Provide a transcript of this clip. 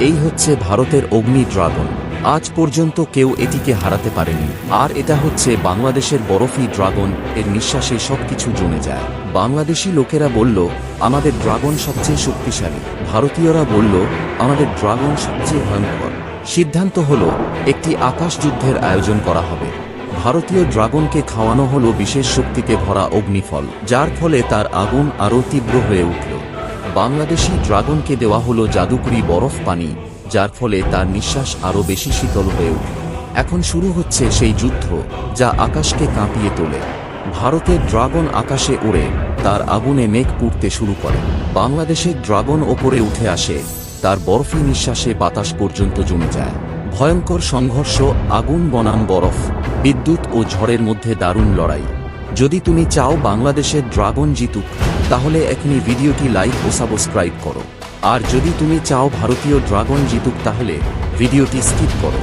এই হচ্ছে ভারতের অগ্নি ড্রাগন। আজ পর্যন্ত কেউ এটিকে হারাতে পারেনি। আর এটা হচ্ছে বাংলাদেশের বরফি ড্রাগন, এর নিঃশ্বাসে সবকিছু জমে যায়। বাংলাদেশি লোকেরা বলল, আমাদের ড্রাগন সবচেয়ে শক্তিশালী। ভারতীয়রা বলল, আমাদের ড্রাগন সবচেয়ে ভয়ঙ্কর। সিদ্ধান্ত হল, একটি আকাশ যুদ্ধের আয়োজন করা হবে। ভারতীয় ড্রাগনকে খাওয়ানো হলো বিশেষ শক্তিতে ভরা অগ্নিফল, যার ফলে তার আগুন আরও তীব্র হয়ে উঠল। বাংলাদেশি ড্রাগনকে দেওয়া হলো জাদুকরি বরফ পানি, যার ফলে তার নিঃশ্বাস আরও বেশি শীতল হয়ে উঠল এখন শুরু হচ্ছে সেই যুদ্ধ, যা আকাশকে কাঁপিয়ে তোলে। ভারতের ড্রাগন আকাশে উড়ে, তার আগুনে মেঘ পুড়তে শুরু করে। বাংলাদেশের ড্রাগন ওপরে উঠে আসে, তার বরফি নিঃশ্বাসে বাতাস পর্যন্ত জমে যায়। ভয়ঙ্কর সংঘর্ষ, আগুন বনাম বরফ, বিদ্যুৎ ও ঝড়ের মধ্যে দারুণ লড়াই। যদি তুমি চাও বাংলাদেশের ড্রাগন জিতুক, তাহলে এখনই ভিডিওটি লাইক ও সাবস্ক্রাইব করো। আর যদি তুমি চাও ভারতীয় ড্রাগন জিতুক, তাহলে ভিডিওটি স্কিপ করো।